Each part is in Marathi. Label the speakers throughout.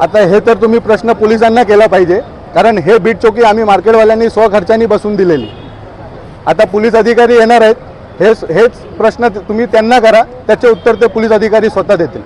Speaker 1: आता हे तर तुम्ही प्रश्न पोलिसांना केला पाहिजे कारण हे बीट चौकी आम्ही मार्केटवाल्यांनी स्वखर्चानी बसून दिलेली. आता पोलीस अधिकारी येणार आहेत हेच हेच प्रश्न तुम्ही त्यांना करा त्याचे उत्तर ते पोलीस अधिकारी स्वतः देतील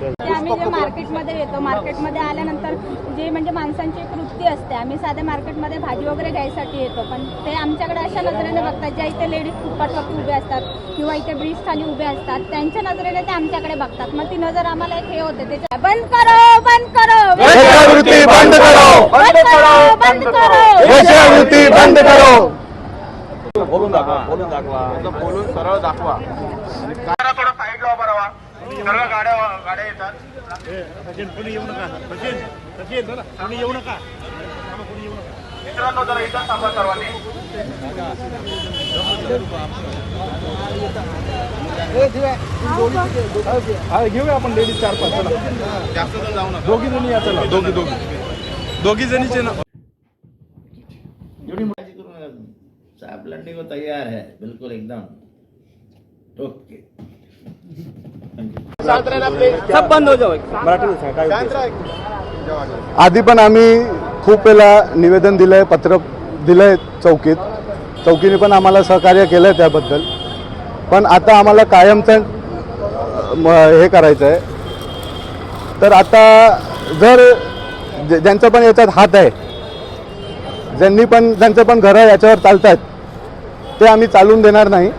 Speaker 2: ते आम्ही जे मार्केटमध्ये येतो मार्केटमध्ये आल्यानंतर जे म्हणजे माणसांची एक वृत्ती असते आम्ही साध्या मार्केटमध्ये भाजी वगैरे घ्यायसाठी येतो पण ते आमच्याकडे अशा नजरेने बघतात ज्या इथे लेडीज फुटपाथवरती उभे असतात किंवा इथे ब्रिज खाली उभे असतात त्यांच्या नजरेने ते आमच्याकडे बघतात मग ती नजर आम्हाला एक हे होते त्याच्या बंद करो बंद करो
Speaker 1: वेश्यावृत्ती बंद करो
Speaker 2: बंद करो बंद करो
Speaker 1: वेश्यावृत्ती बंद करो
Speaker 3: बोलून दाखवा बोलून दाखवा बोलून सरळ दाखवा जरा थोडं साईड ला उभा राहा सर्व गाड्या गाड्या येतात मित्रांनो जरा इथं थांबा सर्वांनी.
Speaker 4: घेऊया आपण लेडीज़ चार पाच
Speaker 3: जास्त जण जाऊ नका
Speaker 4: दोघी जणी या चला. दोघी दोघी. दोघी जणीचे ना
Speaker 5: काळजी करू नका तुम्ही. साहब लड़ने को तैयार है बिल्कुल एकदम ओके
Speaker 1: आधी पण आम्ही खूप वेळा निवेदन दिलं आहे पत्र दिलं आहे चौकीत. चौकीने पण आम्हाला सहकार्य केलं आहे त्याबद्दल. पण आता आम्हाला कायमचं हे करायचं आहे तर आता जर ज्यांचा पण याच्यात हात आहे ज्यांनी पण ज्यांचं पण घरं याच्यावर चालत आहेत ते आम्ही चालून देणार नाही.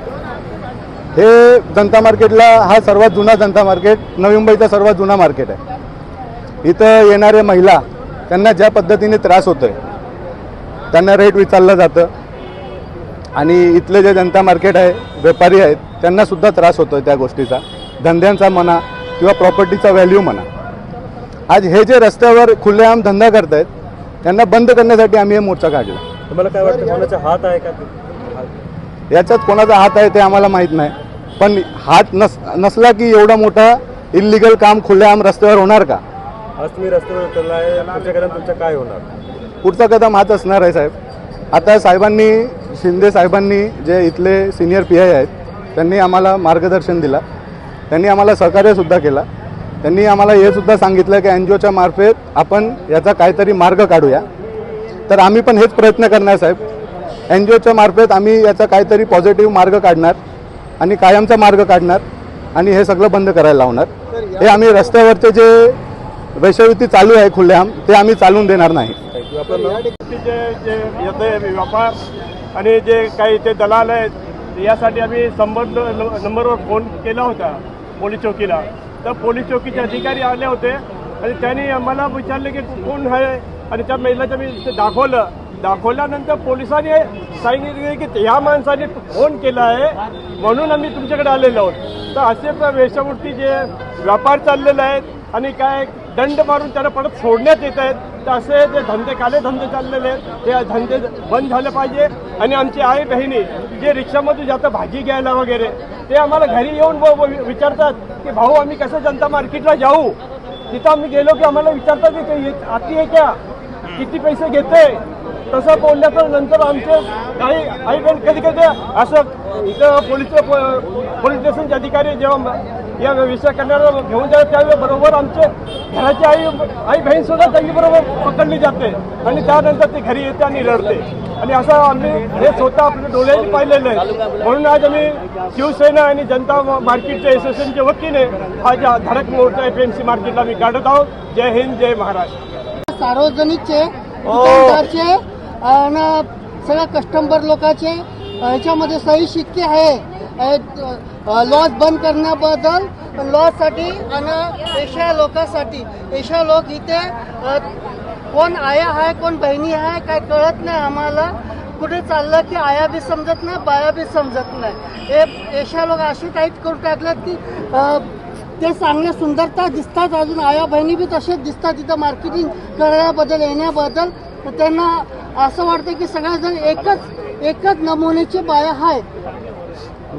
Speaker 1: हे जनता मार्केटला हा सर्वात जुना जनता मार्केट नवी मुंबईचा सर्वात जुना मार्केट आहे. इथं येणारे महिला त्यांना ज्या पद्धतीने त्रास होतोय त्यांना रेट विचारलं जातं. आणि इथले जे जनता मार्केट आहे व्यापारी आहेत त्यांना सुद्धा त्रास होतोय त्या गोष्टीचा. धंद्यांचा म्हणा किंवा प्रॉपर्टीचा व्हॅल्यू म्हणा. आज हे जे रस्त्यावर खुलेआम धंदा करतायत त्यांना बंद करण्यासाठी आम्ही हे मोर्चा काढला.
Speaker 4: तुम्हाला काय वाटतं कोणाचा हात आहे का?
Speaker 1: याच्यात कोणाचा हात आहे ते आम्हाला माहीत नाही. पण हात नस नसला की एवढा मोठा इलिगल काम खुलेआम रस्त्यावर होणार का?
Speaker 4: आज तुम्ही रस्त्यावर उतरलाय पुढच्या कदम तुमचं काय होणार?
Speaker 1: पुढचा कदम हाच असणार आहे साहेब. आता साहेबांनी शिंदे साहेबांनी जे इथले सिनियर पी आय आहेत त्यांनी आम्हाला मार्गदर्शन दिला. त्यांनी आम्हाला सहकार्यसुद्धा केला. त्यांनी आम्हाला हे सुद्धा सांगितलं की एन जी ओच्या मार्फत आपण याचा काहीतरी मार्ग काढूया. तर आम्ही पण हेच प्रयत्न करणार साहेब. एन जी ओच्या मार्फत आम्ही याचा काहीतरी पॉझिटिव्ह मार्ग काढणार आणि कायमचा मार्ग काढणार आणि हे सगळं बंद करायला लावणार. हे आम्ही रस्त्यावरचे जे वैश्यवृत्ती चालू आहे खुलेआम ते आम्ही चालून देणार नाही.
Speaker 4: जे जे येते व्यापार आणि जे काही ते दलाल आहेत यासाठी आम्ही संबंध नंबरवर फोन केला होता पोलीस चौकीला. तर पोलीस चौकीचे अधिकारी आले होते आणि त्यांनी आम्हाला विचारले की कोण आहे? आणि त्या महिलाचं मी ते दाखवलं. दाखवल्यानंतर पोलिसांनी सांगितले की ह्या माणसाने फोन केला आहे म्हणून आम्ही तुमच्याकडे आलेलो आहोत. तर असे प- जे व्यापार चाललेले आहेत आणि काय दंड मारून त्यांना परत सोडण्यात येत आहेत. तर असे जे धंदे काले धंदे चाललेले आहेत ते धंदे बंद झाले पाहिजे. आणि आमची आई बहिणी जे रिक्षामध्ये जातं भाजी घ्यायला वगैरे ते आम्हाला घरी येऊन विचारतात की भाऊ आम्ही कसं जनता मार्केटला जाऊ? तिथं आम्ही गेलो की आम्हाला विचारतात की आती आहे क्या? किती पैसे घेते तसं बोलल्याच्या नंतर आमचे काही आई बहीण कधी कधी असं इथं पोलीस पोलीस स्टेशनचे अधिकारी जेव्हा या विषय करणारा घेऊन जातात त्यावेळी बरोबर आमचे घराची आई आई बहीण सुद्धा त्यांच्याबरोबर पकडली जाते. आणि त्यानंतर ती घरी येते आणि रडते. आणि असं आम्ही हे स्वतः आपल्या डोळ्यांनी पाहिलेलं आहे. म्हणून आज आम्ही शिवसेना आणि जनता मार्केटच्या असोसिएशनच्या वतीने हा ज्या धडक मोर्चा एफ एम सी मार्केटला आम्ही काढत आहोत. जय हिंद जय महाराष्ट्र.
Speaker 6: सार्वजनिकचे दुकानदारचे आणि सगळ्या कस्टमर लोकांचे ह्याच्यामध्ये सही शिक्के आहे. लॉस बंद करण्याबद्दल लॉजसाठी आणि एशिया लोकांसाठी. एशिया लोक इथे कोण आया आहे कोण बहिणी आहे काय कळत नाही आम्हाला. कुठे चाललं की आया बी समजत नाही बाया बी समजत नाही. हे एशिया लोक अशी टाईट करून टाकलेत की ते चांगल्या सुंदरता दिसतात अजून आया बहिणी बी तसेच दिसतात तिथं मार्केटिंग करण्याबद्दल येण्याबद्दल. त्यांना असं वाटतं की सगळेजण एकच एकच नमुन्याचे बाया आहेत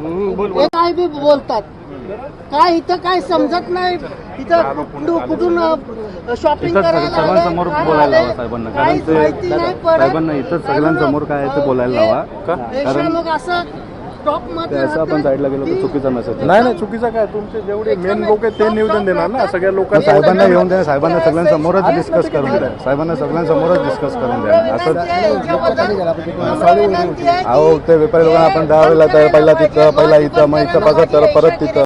Speaker 6: हे काय बी बोलतात. काय इथं काय समजत नाही. इथं कुठून शॉपिंग
Speaker 1: सगळ्यांसमोर
Speaker 6: काय
Speaker 1: बोलायला लावा साहेबांना. कारण ते
Speaker 6: माहिती नाही पडत.
Speaker 1: साहेबांना इथंच सगळ्यांसमोर काय आहे ते बोलायला लावा. कारण
Speaker 6: लोक असं स्टॉप
Speaker 1: ते
Speaker 6: मध्ये
Speaker 1: असं आपण. साईडला गेलो तर चुकीचा मेसेज
Speaker 7: नाही नाही चुकीचं काय? तुमचे जेवढे मेन लोक आहेत ते निवेदन देणार ना? सगळ्या लोकांना
Speaker 1: साहेबांना घेऊन द्या साहेबांना सगळ्यांसमोरच डिस्कस करून द्या. साहेबांना सगळ्यांसमोरच डिस्कस करून द्या. असं अहो ते व्यापारी लोकांना आपण दहा वेळेला पहिला तिथं पहिला इथं मग इथं पाच तर परत तिथं.